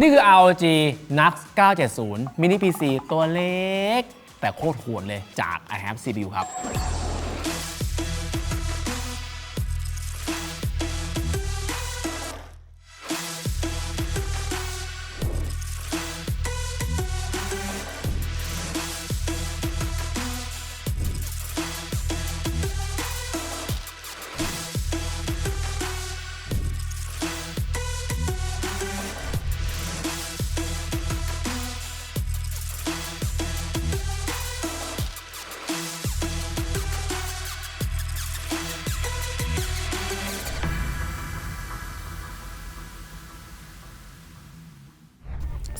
นี่คือ ROG Nux 970 Mini PC ตัวเล็ก แต่โคตรโหดเลยจาก i have CPU ครับ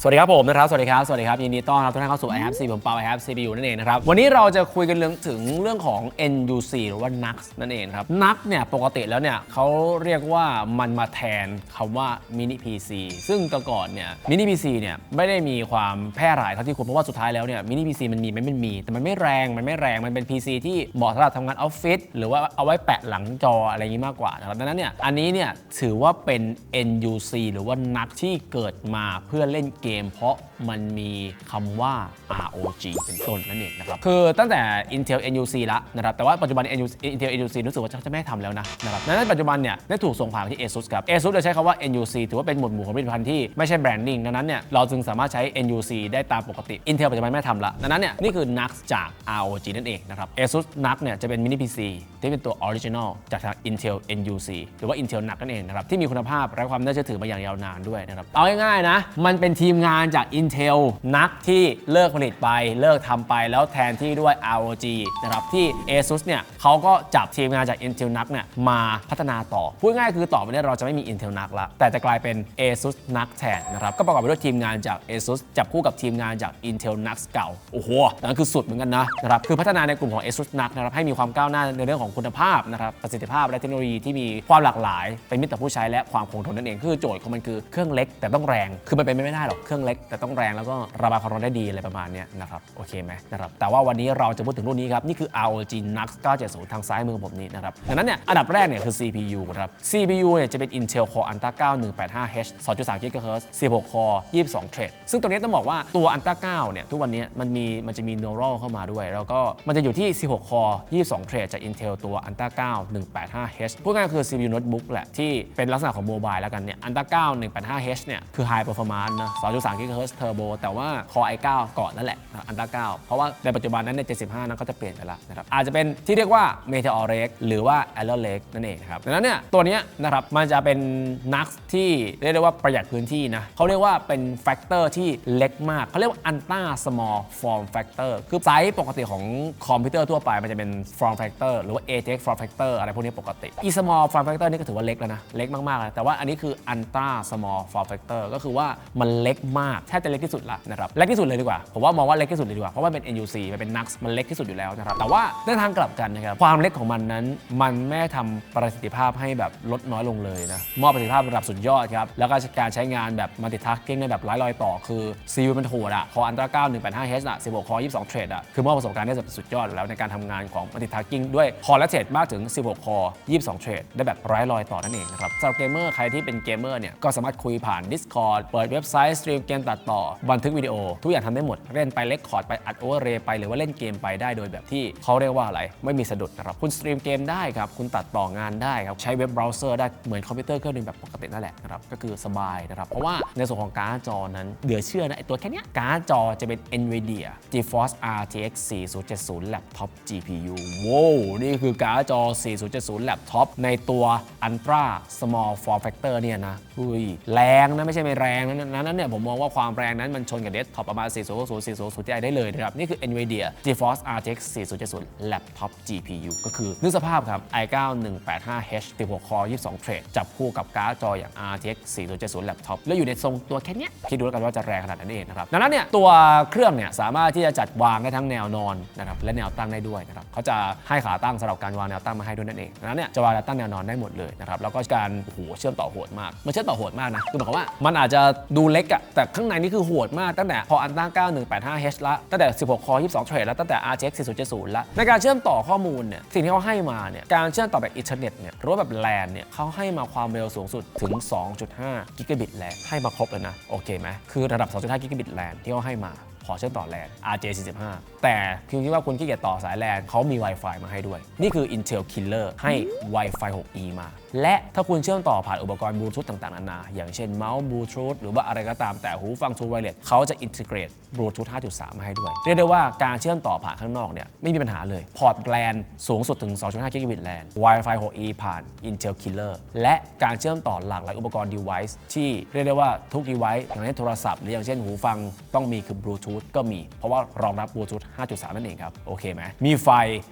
วัสดีครับผมนะครับ สวัสดีครับ สวัสดีครับยินดีต้อนรับทุกท่านเข้าสู่ i have C ผมเปา i have CPU นั่นเองนะครับ วันนี้เราจะคุยกันเรื่องถึงเรื่องของ NUC หรือว่า NUX นั่นเองครับ NUX เนี่ยปกติแล้วเนี่ยเขาเรียกว่ามันมาแทนคำว่า Mini PC ซึ่งแต่ก่อนเนี่ย Mini PC เนี่ยไม่ได้มีความแพร่หลายเท่าที่ควรเพราะว่าสุดท้ายแล้วเนี่ย Mini PC มันมีไหมมันมี แต่มันไม่แรงมันไม่แรงมันเป็น PC ที่เหมาะสำหรับทำงานออฟฟิศหรือว่าเอาไว้แปะหลังจออะไรอย่างนี้มากกว่านะครับดังนั้นเนี่ยอันนี้เนี่ยถือว่าเป็น NUC หรือว่า NUX ที่เกิดมาเพื่อเล่นเกมเพราะมันมีคำว่า ROG เป็นต้นนั่นเองนะครับ คือตั้งแต่ Intel NUC ละนะครับ แต่ว่าปัจจุบัน Intel NUC รู้สึกว่าจะไม่ทำแล้วนะนะครับดังนั้นปัจจุบันเนี่ยได้ถูกส่งผ่านไปที่ ASUS ครับ ASUS จะใช้คำว่า NUC ถือว่าเป็นหมวดหมู่ของผลิตภัณฑ์ที่ไม่ใช่แบรนดิ้งดังนั้นเนี่ยเราจึงสามารถใช้ NUC ได้ตามปกติ Intel ปัจจุบันไม่ทำละดังนั้นเนี่ยนี่คือ NUX จาก ROG นั่นเองนะครับ ASUS NUX เนี่ยจะเป็น mini PC ที่เป็นตัว Original จากทาง Intel NUC หรือว่า Intel NUC นั่นเองนะครับที่มีคุณภาพและความน่าเชื่อถือมาอย่างยาวนานด้วยนะครับเอาง่ายๆนะมันเป็นทีมงานจาก Intel NUC ที่เลิกผลิตไปเลิกทำไปแล้วแทนที่ด้วย ROG นะครับที่ ASUS เนี่ยเขาก็จับทีมงานจาก Intel NUC เนี่ยมาพัฒนาต่อ พูดง่ายคือต่อไปเนี้เราจะไม่มี Intel NUC ละแต่จะกลายเป็น ASUS NUC แทนนะครับก็ประกอบไปด้วยทีมงานจาก ASUS จับคู่กับทีมงานจาก Intel NUC เก่าโอ้โหนั่นคือสุดเหมือนกันนะนะครับคือพัฒนาในกลุ่มของ ASUS NUC นะครับให้มีความก้าวหน้าในเรื่องของคุณภาพนะครับประสิทธิภาพและเทคโนโลยีที่มีความหลากหลายเป็นมิตรต่อผู้ใช้และความคงทนนั่นเองคือโจทย์ของมันคือเครื่องเล็กแต่ต้องแรงคือมันเป็นไปไม่ได้หรอกเครื่องเล็กแต่ต้องแรงแล้วก็ระบายความร้อนได้ดีอะไรประมาณนี้นะครับโอเคไหมนะครับแต่ว่าวันนี้เราจะพูดถึงรุ่นนี้ครับนี่คือ ROG Nux 970 ทางซ้ายมือของผมนี้นะครับดังนั้นเนี่ยอันดับแรกเนี่ยคือ CPU ครับ CPU เนี่ยจะเป็น Intel Core Ultra 9 185H 2.3 GHz 16 Core 22 Thread ซึ่งตรงนี้ต้องบอกว่าตัว Ultra 9เนี่ยทุกวันนี้มันมีมันจะมี Neural เข้ามาด้วย แล้วก็มันจะอยู่ที่ 16 Core 22 Thread จาก Intel ตัว Ultra 9 185H พูดง่ายคือ CPU notebook แหละที่เป็นลักษณะของโมบายแล้วกันเนี่ย Ultra 9 185H เนี่ยคือ High Performance นะ2.3 GHz Turbo แต่ว่า Core i9 ก่อนนั่นแหละนะ Ultra 9 เพราะว่าในปัจจุบันนั้นใน 75 นั้นก็จะเปลี่ยนไปแล้วนะครับอาจจะเป็นที่เรียกว่า Meteor Lake หรือว่า Alder Lake นั่นเองครับดังนั้นเนี่ยตัวนี้นะครับมันจะเป็น Nux ที่เรียกได้ว่าประหยัดพื้นที่นะเขาเรียกว่าเป็นแฟกเตอร์ที่เล็กมากเขาเรียกว่า Ultra Small Form Factor คือไซส์ปกติของคอมพิวเตอร์ทั่วไปมันจะเป็น Form Factor หรือว่า ATX Form Factor อะไรพวกนี้ปกติ e small form factor นี่ก็ถือว่าเล็กแล้วนะเล็กมากๆเลยแต่ว่าอันนี้คือ ultra small form factor ก็คือว่ามันเล็กมากแทบจะเล็กที่สุดละนะครับเล็กที่สุดเลยดีกว่าผมว่ามองว่าเล็กที่สุดเลยดีกว่าเพราะว่าเป็น NUC มันเป็น NUX มันเล็กที่สุดอยู่แล้วนะครับแต่ว่าในทางกลับกันนะครับความเล็กของมันนั้น มันไม่ได้ทำประสิทธิภาพให้แบบลดน้อยลงเลยนะมอบประสิทธิภาพระดับสุดยอดครับแล้วก็การใช้งานแบบ multitasking ในแบบไร้รอยต่อคือ CPU มันโหดอะ Core Ultra 9 185H อะ16 Core 22 Thread อะคือมอบประสบการณ์ได้แบบสุดยอดอยู่แล้วในการทำงานของ multitasking ด้วย Core และ Thread มากถึง 16 Core 22 Thread ได้แบบไร้รอยต่อนั่นเองนะครับสำหรับเกมเมอร์ใครที่เป็นเกมเมอร์เนี่ยก็สามารถคุยผ่าน Discord เปิดเว็บไซต์สตรีมเกมตัดต่อ บันทึกวิดีโอ ทุกอย่างทำได้หมด เล่นไปเลคคอร์ดไปอัดโอเวอร์เรย์ไปหรือว่าเล่นเกมไปได้โดยแบบที่เขาเรียกว่าอะไร ไม่มีสะดุดนะครับ คุณสตรีมเกมได้ครับ คุณตัดต่องานได้ครับ ใช้เว็บเบราว์เซอร์ได้เหมือนคอมพิวเตอร์เครื่องหนึงแบบปกตินั่นแหละนะครับ ก็คือสบายนะครับ เพราะว่าในส่วนของการ์ดจอนั้นเหลือเชื่อนะไอตัวแค่นี้การ์ดจอจะเป็น NVIDIA GeForce RTX 4070 Laptop GPU ว้าวนี่คือการ์ดจอ 4070 Laptop ในตัว Ultra Small Form Factor เนี่ยนะอุ้ยแรงนะไม่ใช่ไม่แรงนะนั้นเนี่ยผมมองว่าความแรงนั้นมันชนกับเดสก์ท็อปประมาณ 4060 4060 Ti ได้เลยนะครับ นี่คือ NVIDIA GeForce RTX 4070 Laptop GPU ก็คือนึกสภาพครับ i9 185H 16 Core 22 Thread จับคู่กับการ์ดจออย่าง RTX 4070 Laptop แล้วอยู่ในทรงตัวแค่นี้คิดดูแล้วกันว่าจะแรงขนาดนั้นเองนะครับดังนั้นเนี่ยตัวเครื่องเนี่ยสามารถที่จะจัดวางได้ทั้งแนวนอนนะครับและแนวตั้งได้ด้วยนะครับเขาจะให้ขาตั้งสำหรับการวางแนวตั้งมาให้ด้วยนั่นเองดังนั้นเนี่ยจะวางแนวตั้งแนวนอนได้หมดเลยนะครับแล้วก็การโอ้โหเชื่อมต่อโหดมากมันเชื่อมต่อโหดมากนะคือหมายความว่ามันอาจจะดูเล็กอะแต่ข้างในนี่คือโหดมากตั้งแต่พออันต้า 9185H ละ ตั้งแต่ 16 คอ 22 เทรดแล้วตั้งแต่ RTX 4070ละในการเชื่อมต่อข้อมูลเนี่ยสิ่งที่เขาให้มาเนี่ยการเชื่อมต่อแบบอินเทอร์เน็ตเนี่ยหรือว่าแบบแลนเนี่ยเขาให้มาความเร็วสูงสุดถึง 2.5 กิกะบิตแลนให้มาครบเลยนะโอเคไหมคือระดับ 2.5 กิกะบิตแลนที่เขาให้มาขอเชื่อมต่อแลน RJ45 แต่คุณคิดว่าคุณขี้เกียจต่อสายแลนเขามี Wi-Fi มาให้ด้วย นี่คือ Intel Killer ให้ Wi-Fi 6E มาและถ้าคุณเชื่อมต่อผ่านอุปกรณ์บลูทูธต่างๆนานา อย่างเช่นเมาส์บลูทูธหรือว่าอะไรก็ตามแต่หูฟัง True Wireless เขาจะ integrate บลูทูธ5.3 มาให้ด้วย เรียกได้ว่าการเชื่อมต่อผ่านข้างนอกเนี่ยไม่มีปัญหาเลย พอร์ตแลนสูงสุดถึง 2.5 กิกะบิตแลน Wi-Fi 6E ผ่าน Intel Killer และการเชื่อมต่อหลากหลายอุปกรณ์ device ที่เรียกได้ว่าทุก device อย่างเช่นโทรศัพท์หรืออย่างเช่นหูฟังต้องมีคือบลูทูธก็มี เพราะว่ารองรับบลูทูธ5.3 นั่นเองครับโอเคไหมมีไฟ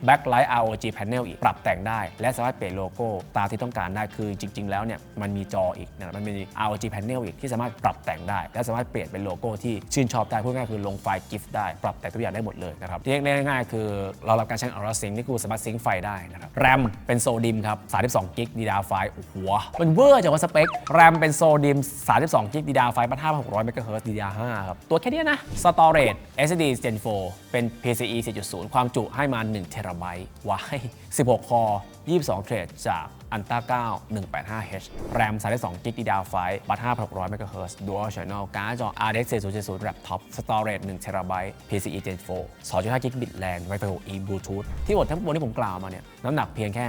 backlight ROG panel อีกปรับแต่งได้ และสามารถเปลี่ยนโลโก้ตามที่ต้องการได้คือจริง ๆ แล้วเนี่ยมันมีจออีกนะมันมี ROG panel อีกที่สามารถปรับแต่งได้ และสามารถเปลี่ยนเป็นโลโก้ที่ชื่นชอบได้พูดง่ายคือลงไฟล์ GIF ได้ปรับแต่งทุกอย่างได้หมดเลยนะครับเรียกง่ายๆคือเรารับการใช้ Aura Sync นี่คือสามารถซิงค์ไฟได้นะครับแรมเป็นโซดิมครับ32กิกดีดาไฟโอ้โหมันเวอร์จากว่าสเปคแรมเป็นโซดิม32กิกดีดาไฟปัท600เมกะเฮิร์ตดีดา5ครับตัวแค่นี้นะ Storage SSD Gen 4เป็น PCIe 4.0 ความจุให้มา1เทราไบต์ไว้16 คอ 22 เทรดจากอันต้า9 185H แรม 32 กิกดีดาวไฟบัต5 600 MHz Dual Channel การ์ดจอ RX 4070 Laptop Storage1 TB PCIe Gen 4 2.5 g b LAN Wi-Fi 6E Bluetooth ที่หมดทั้งหมดที่ผมกล่าวมาเนี่ยน้ำหนักเพียงแค่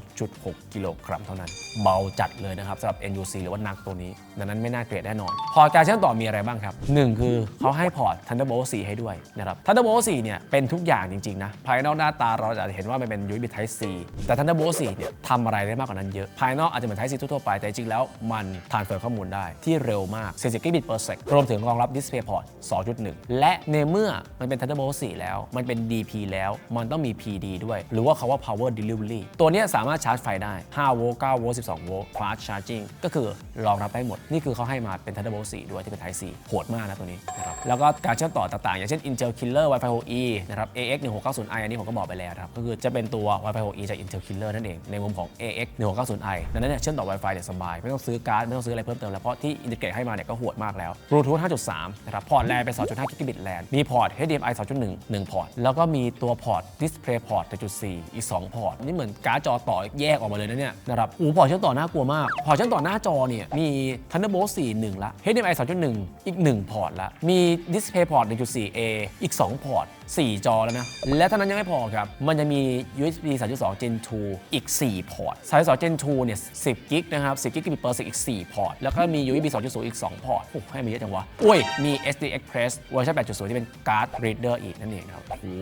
2.6 กิโลกรัมเท่านั้น เบาจัดเลยนะครับสำหรับ NUC หรือว่านักตัวนี้ ดังนั้นไม่น่าเกลียดแน่นอน พอร์ตการเชื่อมต่อมีอะไรบ้างครับ 1 คือเขาให้พอร์ต Thunderbolt 4 ให้ด้วยนะครับ Thunderbolt 4 เนี่ยเป็นทุกอย่างจริงๆนะภายนอกหน้าตาเราจะเห็นว่ามันเป็น USB Type C แต่ Thunderbolt 4เนี่ยทำอะไรได้มากกว่านั้นเยอะ ภายนอกอาจจะเหมือน Type C ทั่วไป แต่จริงแล้วมัน transfer ข้อมูลได้ที่เร็วมาก40 gigabit per sec รวมถึงรองรับ DisplayPort 2.1 และในเมื่อมันเป็น Thunderbolt 4 แล้ว มันเป็น DP แล้วมันต้องมี PD ด้วย หรือว่าคาว่า power delivery ตัวนี้สามารถชาร์จไฟได้ 5 โวลต์ 9 โวลต์ 12 โวลต์ fast charging ก็คือรองรับได้หมด นี่คือเขาให้มาเป็น Thunderbolt 4 ด้วยที่เป็น Type C โหดมากนะตัวนี้นะครับแล้วก็การเชื่อมต่อต่างๆ อย่างเช่น Intel Killer Wi-Fi 6E นะครับ AX 1690i อันนี้ผมก็บอกไปแล้วครับก็คือจะเป็นตัว Wi-Fi 6E จาก Intel Killer นั่นเองในมุมของ AX 1690i ดังนั้นเนี่ยเชื่อมต่อ Wi-Fi เนี่ยสบาย ไม่ต้องซื้อการ์ด ไม่ต้องซื้ออะไรเพิ่มเติมแล้ว เพราะที่อินทิเกรตให้มาเนี่ยก็โหดมากแล้ว Bluetooth 5.3 นะครับ พอร์ตแลนเป็น 2.5 Gigabit LAN มีพอร์ต HDMI 2.1 1 พอร์ต แล้วก็มีตัวพอร์ต Display Port 1.4 อีก 2 พอร์ต นี่เหมือนการ์ดจอต่อแยกออกมาเลยนะเนี่ยนะครับอูพอร์ตเชื่อมต่อน่ากลัวมาก พอร์ตเชื่อมต่อหน้าจอเนี่ยมี Thunderbolt 4 1ละ HDMI 2.1 อีก 1 พอร์ตละมี Display Port 1.4A อีก 2 พอร์ต4 จอแล้วนะ และเท่านั้นยังไม่พอครับ มันจะมี USB 3.2 Gen 2 อีก 4 พอร์ต 3.2 Gen 2 เนี่ย 10 กิกนะครับ 10 กิกะบิต per sec อีก 4 พอร์ต แล้วก็มี USB 2.0 อีก 2 พอร์ตโอ้ให้มาเยอะจังวะโอ้ย มี SD Express เวอร์ชัน8.0 ที่เป็นการ์ด reader อีกนั่นเองครับโอ้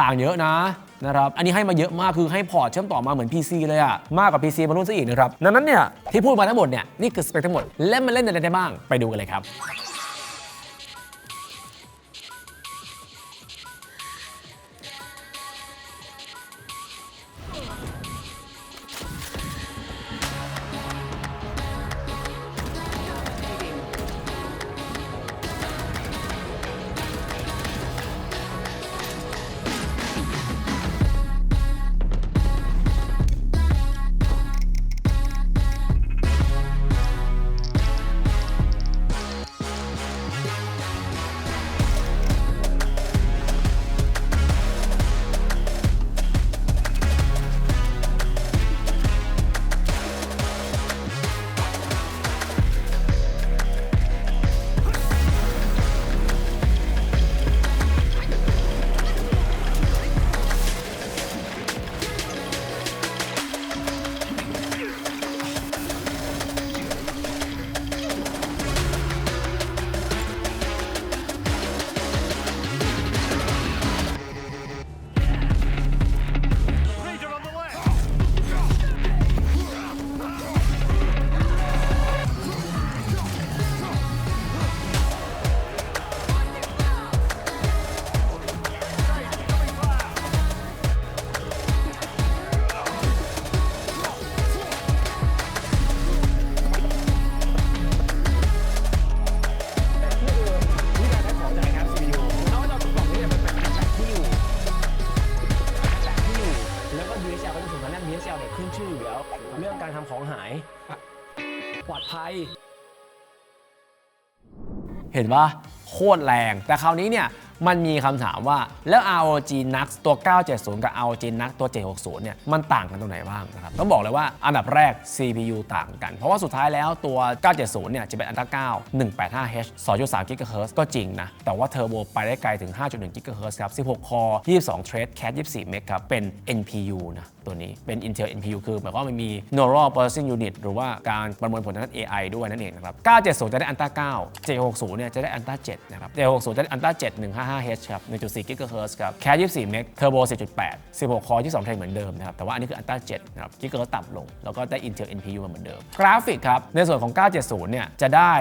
ต่างเยอะนะนะครับ อันนี้ให้มาเยอะมาก คือให้พอร์ตเชื่อมต่อมาเหมือน PC เลยอะมากกว่า PC บางรุ่นซะอีกนะครับ ดังนั้นเนี่ยที่พูดมาทั้งหมดเนี่ยนี่คือสเปคทั้งหมดและมันเล่นอะไรได้บ้างไปดูกันเลยครับ เห็นว่าโคตรแรง แต่คราวนี้เนี่ยมันมีคำถามว่าแล้ว ROG Nux ตัว 970 กับ ROG Nux ตัว 760 เนี่ยมันต่างกันตรงไหนบ้างนะครับต้องบอกเลยว่าอันดับแรก CPU ต่างกัน เพราะว่าสุดท้ายแล้วตัว 970 เนี่ยจะเป็น Ultra 9 185H 2.3 GHz ก็จริงนะ แต่ว่าเทอร์โบไปได้ไกลถึง 5.1 GHz ครับ 16 คอ22 thread cat 24 เมกครับเป็น NPU นะ ตัวนี้เป็น Intel NPU คือหมายความว่ามันมี Neural Processing Unit หรือว่าการประมวลผลทางด้าน AI ด้วยนั่นเองนะครับ 970 จะได้ Ultra 9 760 เนี่ยจะได้ Ultra 7 นะครับ760 จะได้ Ultra 7 155H ครับ 1.4 GHz ครับ cat 24 เมก Turbo 4.8 16 คอ22 thread เหมือนเดิมนะครับ แต่ว่าอันนี้คือ Ultra 7 นะครับ GHz ต่ำลง แล้วก็ได้ Intel NPU มาเหมือนเดิม กราฟิกครับ ในส่วนของ 970 เนี่ยจะได้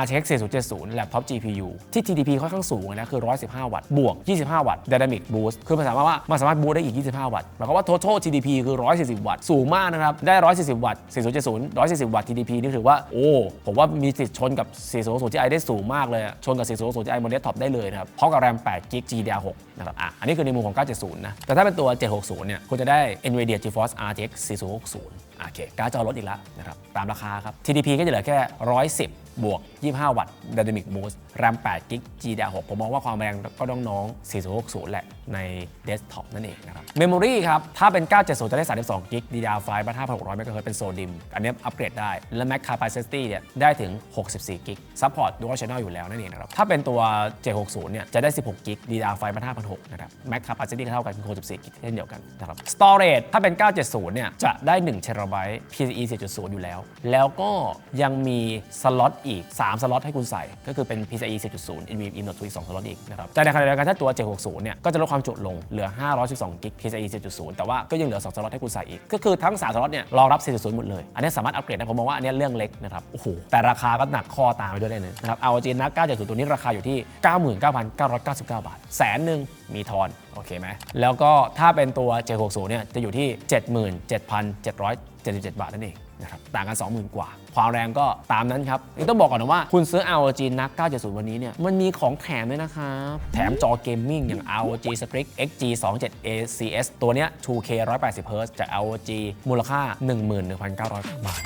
RTX 4070 Laptop GPU ที่ TDP ค่อนข้างสูงนะคือ 115 วัตต์ บวก 25 วัตต์ Dynamic Boost คือมันสามารถว่ามันสามารถบูสต์ได้อีก 25 วัตต์หมายความว่า total TDP คือ 140 วัตต์ สูงมากนะครับ ได้ 140 วัตต์ 4070 140 วัตต์ TDP นี่ถือว่า โอ้ ผมว่ามีสิทธิ์ชนกับ 4060 Ti ได้สูงมากเลย ชนกับ 4060 Ti บนเดสก์ท็อปได้เลยนะครับพร้อมกับ RAM 8 GB GDDR6 นะครับ อะ อันนี้คือในมุมของ 970 นะ แต่ถ้าเป็นตัว 760 เนี่ยคุณจะได้ NVIDIA GeForce RTX 4060 โอเค การ์ดจอลดอีกแล้วนะครับ ตามราคาครับ TDP ก็จะเหลือแค่ 110 บวก 25 วัตต์ Dynamic Boost RAM 8 GB GDDR6 ผมมองว่าความแรงก็ต้องน้อง 4060 แหละ ในเดสก์ท็อปนั่นเองนะครับ Memory ครับ ถ้าเป็น 970 จะได้ 32 GB DDR5 5600 MHz เป็น SODIMM อันนี้อัปเกรดได้ และ Max Capacity เนี่ยได้ถึง 64 GB Support Dual Channel อยู่แล้วนั่นเองนะครับ ถ้าเป็นตัว 760 เนี่ย จะได้ 16 GB DDR5 5600 นะครับ Max Capacity เท่ากันคือ64 GB เช่นเดียวกันนะครับ Storage ถ้าเป็น 970 เนี่ย จะได้1 TB PCIe 4.0 อยู่แล้ว แล้วก็ยังมีสล็อตอีก 3 สล็อตให้คุณใส่ ก็คือเป็น PCIe 4.0 NVMe M.2 อีก 2 สล็อตอีกนะครับแต่ในขณะเดียวกันถ้าตัว 760 เนี่ยก็จะลดความจุลงเหลือ 512 กิก PCIe 4.0แต่ว่าก็ยังเหลือ 2 สล็อตให้คุณใส่อีก ก็คือทั้ง 3 สล็อตเนี่ยรองรับ4.0หมดเลย อันนี้สามารถอัปเกรดได้ผมมองว่าอันนี้เรื่องเล็กนะครับโอ้โหแต่ราคาก็หนักคอตามไปด้วยเลยนะครับ ROG Nux 970ตัวนี้ราคาอยู่ที่ 99,999 บาทแสนหนึ่งมีทอนโอเคไหมแล้วก็ถ้าเป็นตัว 760 เนี่ยจะอยู่ที่ 77,777 บาทนั่นเอง นะครับต่างกัน 20,000 กว่า ความแรงก็ตามนั้นครับต้องบอกก่อนนะว่าคุณซื้อ ROG นัก 970 วันนี้เนี่ยมันมีของแถมด้วยนะครับแถมจอเกมมิ่งอย่าง ROG Strix XG 27 ACS ตัวเนี้ย 2K 180Hz จาก ROG มูลค่า 11,900 บาท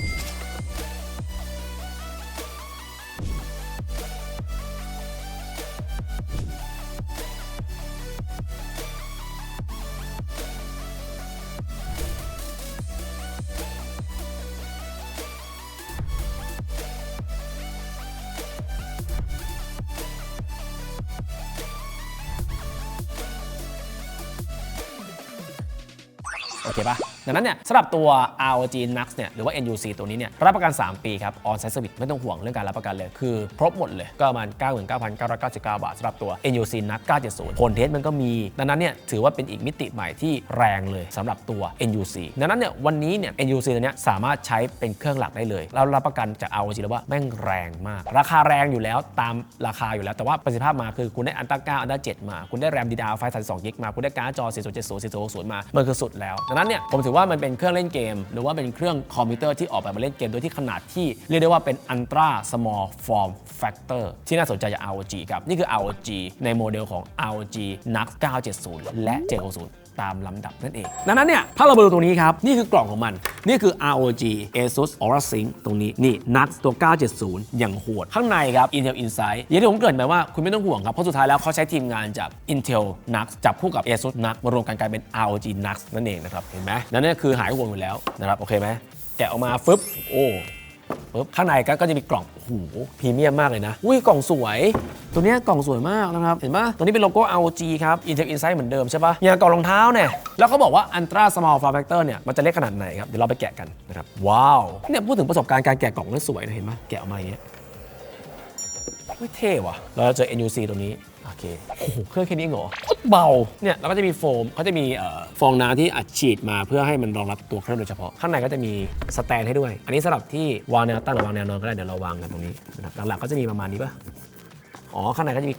โอเคปะ ดังนั้นเนี่ยสำหรับตัว ROG Nux เนี่ยหรือว่า NUC ตัวนี้เนี่ยรับประกัน 3 ปีครับ on site service ไม่ต้องห่วงเรื่องการรับประกันเลย คือครบหมดเลยก็ประมาณ 99,999 บาทสำหรับตัว NUC Nux 970ผลเทสมันก็มี ดังนั้นเนี่ยถือว่าเป็นอีกมิติใหม่ที่แรงเลยสำหรับตัว NUC ดังนั้นเนี่ยวันนี้เนี่ย NUC ตัวเนี้ยสามารถใช้เป็นเครื่องหลักได้เลยเรารับประกันจาก ROG แล้วว่าแม่งแรงมาก ราคาแรงอยู่แล้วตามราคาอยู่แล้วแต่ว่าประสิทธิภาพมาคือคุณได้อันต้า9อันต้า7มา คุณได้ RAM DDR5 32 GB มาคุณได้การ์ดจอ4070 4060มามันคือสุดแล้วดังนั้นเนี่ยผมถือว่ามันเป็นเครื่องเล่นเกม หรือว่าเป็นเครื่องคอมพิวเตอร์ที่ออกแบบมาเล่นเกมโดยที่ขนาดที่เรียกได้ว่าเป็น Ultra Small Form Factor ที่น่าสนใจจาก ROG ครับ นี่คือ ROG ในโมเดลของ ROG Nux 970 และ 760ตามลำดับนั่นเอง ดังนั้นเนี่ย ถ้าเรามาดูตรงนี้ครับ นี่คือกล่องของมัน นี่คือ ROG Asus Aura Sync ตรงนี้ นี่ Nux ตัว 970 อย่างโหด ข้างในครับ Intel Insight อย่างที่ผมเกิดไปว่าคุณไม่ต้องห่วงครับ เพราะสุดท้ายแล้วเขาใช้ทีมงานจาก Intel Nux จับคู่กับ Asus Nux มารวมกันกลายเป็น ROG Nux นั่นเองนะครับ เห็นไหมนั่นนี่คือหายห่วงอยู่แล้วนะครับโอเคไหมแกะออกมาฟึบโอ้ปุ๊บข้างในก็จะมีกล่องโอ้โหพรีเมียมมากเลยนะ อุ้ยกล่องสวย ตัวนี้กล่องสวยมากนะครับ เห็นปะตัวนี้เป็นโลโก้ ROG ครับ Intel Insight เหมือนเดิมใช่ปะอย่างกล่องรองเท้าเนี่ย แล้วเขาบอกว่า Ultra Small Form Factor เนี่ย มันจะเล็กขนาดไหนครับ เดี๋ยวเราไปแกะกันนะครับ ว้าว เนี่ยพูดถึงประสบการณ์การแกะกล่องแล้วสวยนะเห็นปะแกะออกมาอย่างเงี้ยเท่ว่ะ เราจะเจอ NUC ตัวนี้ โอเคโอ้โหเครื่องแค่นี้เองเหรอโคตรเบาเนี่ยแล้วก็จะมีโฟมเขาจะมีเอ่อฟองน้ำที่อัดฉีดมาเพื่อให้มันรองรับตัวเครื่องโดยเฉพาะ ข้างในก็จะมีสแตนให้ด้วย อันนี้สำหรับที่วางแนวตั้งหรือวางแนวนอนก็ได้เดี๋ยวเราวางกันตรงนี้นะครับหลักๆก็จะมีประมาณนี้ป่ะอ๋อข้างในก็จะมี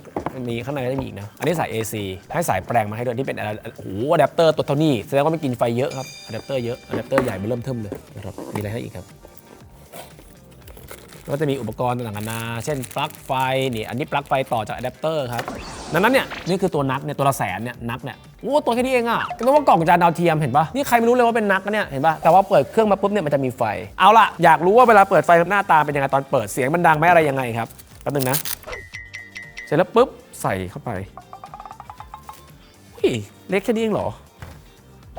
มีข้างในก็จะมีอีกนะ อันนี้สาย AC ให้สายแปลงมาให้ด้วยที่เป็นอะไรโอ้โหอะแดปเตอร์ตัวเท่านี้แสดงว่ามันกินไฟเยอะครับอะแดปเตอร์เยอะอะแดปเตอร์ใหญ่เริ่มเทิมเลยนะครับมีอะไรให้อีกครับ ก็จะมีอุปกรณ์ต่างๆนานา เช่นปลั๊กไฟนี่อันนี้ปลั๊กไฟต่อจากอะแดปเตอร์ครับดังนั้นเนี่ยนี่คือตัวนักเนี่ยตัวละแสนเนี่ยนักเนี่ยโอ้ตัวแค่นี้เองอะก็นึกว่ากล่องจานดาวเทียมเห็นปะนี่ใครไม่รู้เลยว่าเป็นนักเนี่ยเห็นปะแต่ว่าเปิดเครื่องมาปุ๊บเนี่ยมันจะมีไฟ เอาล่ะอยากรู้ว่าเวลาเปิดไฟหน้าตาเป็นยังไงตอนเปิดเสียงมันดังไหมอะไรยังไงครับแป๊บนึงนะ เสร็จแล้วปุ๊บใส่เข้าไปอุ้ยเล็กแค่นี้เองเหรอ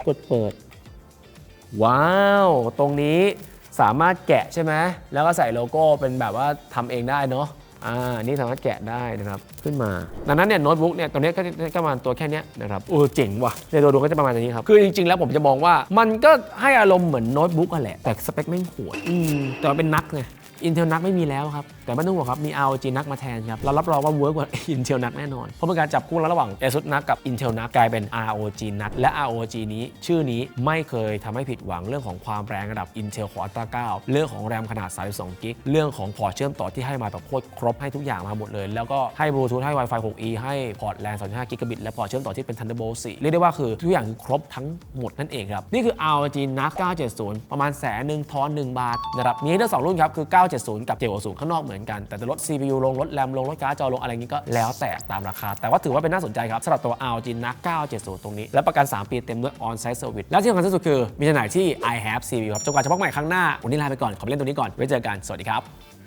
กดเปิด ว้าว ตรงนี้ สามารถแกะใช่ไหมแล้วก็ใส่โลโก้เป็นแบบว่าทำเองได้เนาะอ่านี่สามารถแกะได้นะครับขึ้นมา ดังนั้นเนี่ยโน้ตบุ๊กเนี่ยตัวนี้ก็จะประมาณตัวแค่นี้นะครับเออเจ๋งว่ะในตัวดูก็จะประมาณนี้ครับ คือจริง ๆ แล้วผมจะมองว่ามันก็ให้อารมณ์เหมือนโน้ตบุ๊กอะแหละ แต่สเปคไม่โหดอืมแต่มันเป็นนักไง Intel นักไม่มีแล้วครับ แต่ไม่ต้องห่วงครับมี ROG นักมาแทนครับ เรารับรองว่าเวิร์กกว่า Intel นักแน่นอน เพราะเป็นการจับคู่ระหว่าง ASUS นักกับ Intel นักกลายเป็น ROG นักและ ROG นี้ ชื่อนี้ไม่เคยทำให้ผิดหวังเรื่องของความแรงระดับ Intel Core Ultra 9 เรื่องของแรมขนาด 32กิกเรื่องของพอร์ตเชื่อมต่อที่ให้มาแบบโคตรครบให้ทุกอย่างมาหมดเลย แล้วก็ให้บลูทูธให้ Wi-Fi 6E ให้พอร์ตแรง35กิกะบิตและพอร์ตเชื่อมต่อที่เป็น Thunderbolt 4เรียกได้ว่าคือทุกอย่างคือครบทั้งหมดนั่นเองครับนี่คือ ROG NUC 970 ประมาณแสนหนึ่งทอน1บาทนะครับมีให้เลือกสองรุ่นครับคือ970 กับ760 ข้างนอกเหมือนกัน แต่จะลด CPU ลงลดแรมลงลดการ์ดจอลงอะไรอย่างนี้ก็แล้วแต่ตามราคา แต่ว่าถือว่าเป็นน่าสนใจครับสำหรับตัว ROG NUC 970 ตรงนี้ และประกัน 3 ปีเต็มด้วย on-site service และที่สำคัญที่สุดคือมีจำหน่ายที่ i have CPU ครับจนกว่าจะพบกันใหม่ครั้งหน้าวันนี้ลาไปก่อนขอไปเล่นตัวนี้ก่อนไว้เจอกันสวัสดีครับ